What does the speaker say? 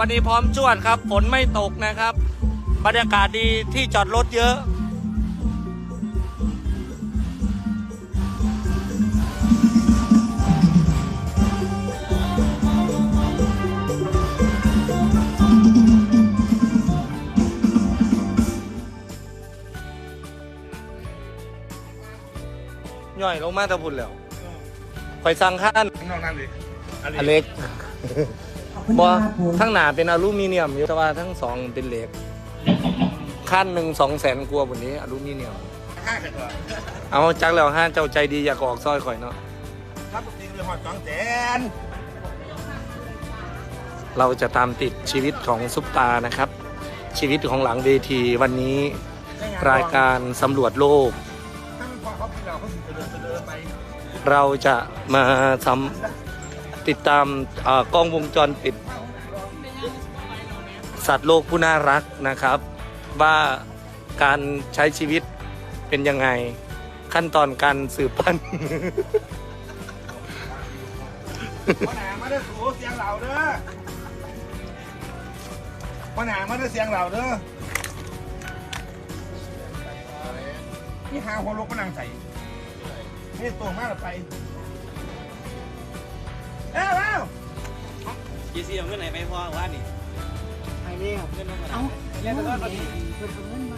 วันนี้พร้อมจวดครับ ฝนไม่ตกนะครับ บรรยากาศดีที่จอดรถเยอะ ย่อยลงมาแตะพุ่นแล้วคอยสั่งข้านนอกนั้นเลยอเล็กขอ บคุณบอครับผมทั้งหนาเป็นอลูมิเนียมอยู่แต่ว่าทั้งสองเป็นเหล็กขั้นหนึ่งสองแสนกว่าบนนี้อลูมิเนียมห้าเสร็จแล้วเอาจักแล้วห้าเจ้าใจดีอยากออกซอยข่อยเนาะรับจริงเลยหอดสองแสนเราจะตามติดชีวิตของซุปตานะครับ ชีวิตของหลังเวทีวันนี้รายการสำรวจโลกถ้ามันพอเขาเป็นเราเขาถึงจะเดินจะเดินไปเราจะมาทำ ติดตามกล้องวงจรปิด สัตว์โลกผู้น่ารักนะครับ ว่าการใช้ชีวิตเป็นยังไง ขั้นตอนการสืบพันธุ์พ่อหนามาได้สูเสียงเหล่าเด้อพ่อหนามาได้เสียงเหล่าเด้อนี่หาหัวลูกมานั่งใส่นี่ตัวมากไป กี่เสียเงินไหนไปพอว่านี่ไปเร็วเงินน้องกันเอาเงินเพิ่นเอาเงินมา